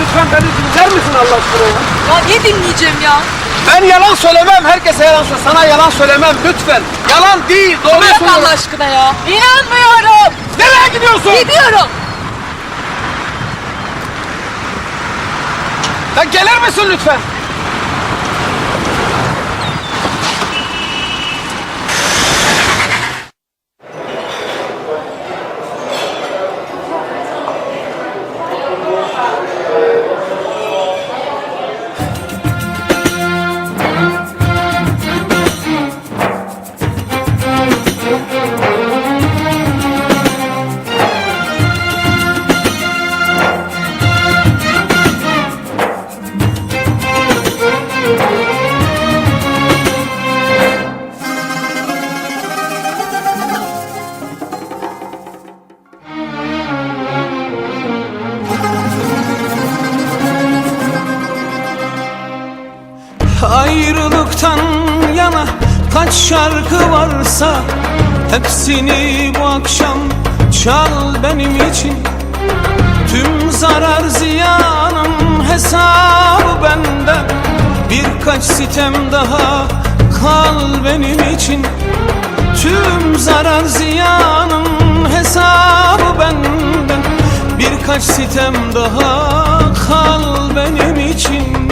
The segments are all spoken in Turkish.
lütfen beni dinler misin Allah aşkına ya? Ya niye dinleyeceğim ya? Ben yalan söylemem. Herkese yalan söyle. Sana yalan söylemem lütfen. Yalan değil. Doğruyu Bırak söylüyorum. Allah aşkına ya. İnanmıyorum. Nereye gidiyorsun? Gidiyorum. Ya gelir misin lütfen? Kaç şarkı varsa Hepsini bu akşam çal benim için. Tüm zarar ziyanın hesabı bende. Birkaç sitem daha kal benim için. Tüm zarar ziyanın hesabı benden Birkaç sitem daha kal benim için.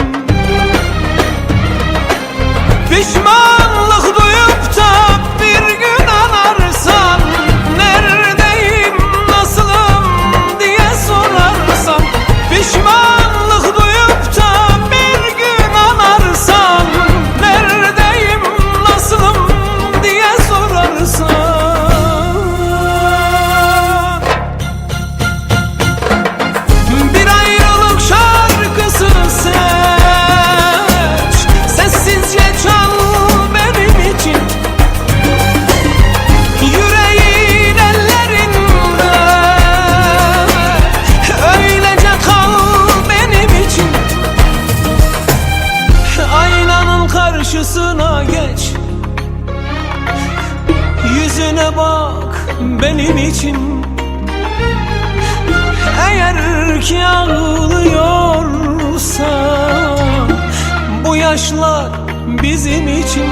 Pişmanlık 不要 benim için. Eğer ki ağlıyorsa Bu yaşlar bizim için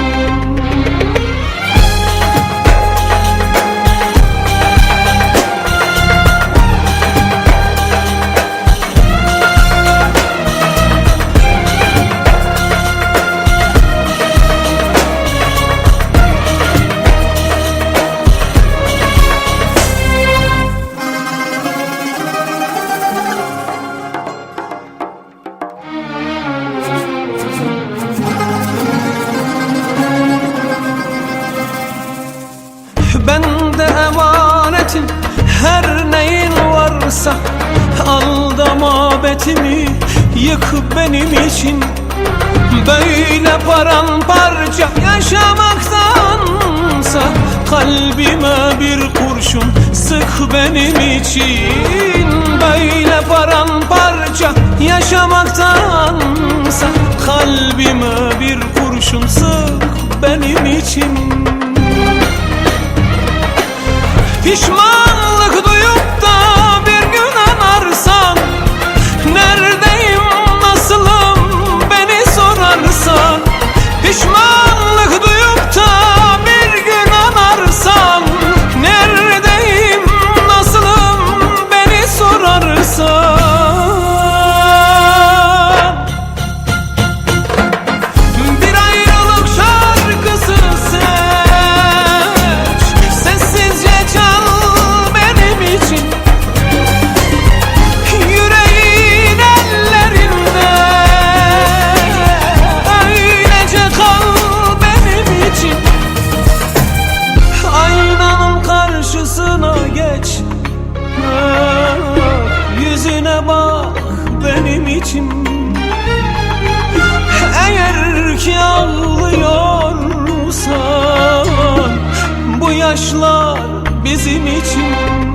varsa Al da mabetimi yık benim için. Böyle paramparça yaşamaktansa Kalbime bir kurşun sık benim için. Böyle paramparça yaşamaktansa yaşlar bizim için.